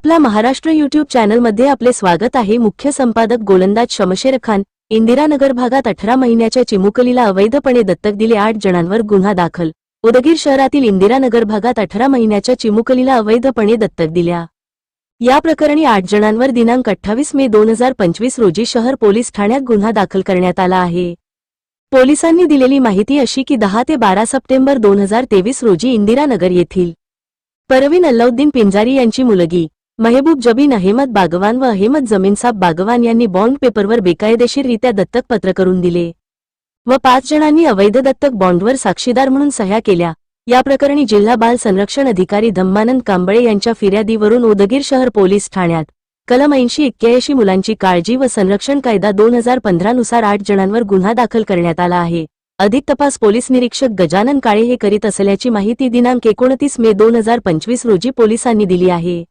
आपला महाराष्ट्र युट्यूब चॅनलमध्ये आपले स्वागत आहे. मुख्य संपादक गोलंदाज शमशेर खान इंदिरानगर भागात अठरा महिन्याच्या चिमुकलीला अवैधपणे दत्तक दिले आठ जणांवर गुन्हा दाखल. उदगीर शहरातील इंदिरानगर भागात अठरा महिन्याच्या चिमुकलीला अवैधपणे दत्तक दिल्या. या प्रकरणी आठ जणांवर दिनांक अठ्ठावीस मे दोन हजार पंचवीस रोजी शहर पोलीस ठाण्यात गुन्हा दाखल करण्यात आला आहे. पोलिसांनी दिलेली माहिती अशी की दहा ते बारा सप्टेंबर दोन हजार तेवीस रोजी इंदिरानगर येथील परवीन अल्लाउद्दीन पिंजारी यांची मुलगी महेबूब जबीन अहमद बागवान व अहमद जमीनसाब बागवान यांनी बॉन्ड पेपरवर बेकायदेशीररित्या दत्तक पत्र करून दिले व पाच जणांनी अवैध दत्तक बॉन्डवर साक्षीदार म्हणून सह्या केल्या. या प्रकरणी जिल्हा बाल संरक्षण अधिकारी धम्मानंद कांबळे यांच्या फिर्यादीवरून उदगीर शहर पोलीस ठाण्यात. कलम ऐंशी एक्क्याऐंशी मुलांची काळजी व संरक्षण कायदा दोन हजार पंधरानुसार आठ जणांवर गुन्हा दाखल करण्यात आला आहे. अधिक तपास पोलीस निरीक्षक गजानन काळे हे करीत असल्याची माहिती दिनांक एकोणतीस मे दोन हजार पंचवीस रोजी पोलिसांनी दिली आहे.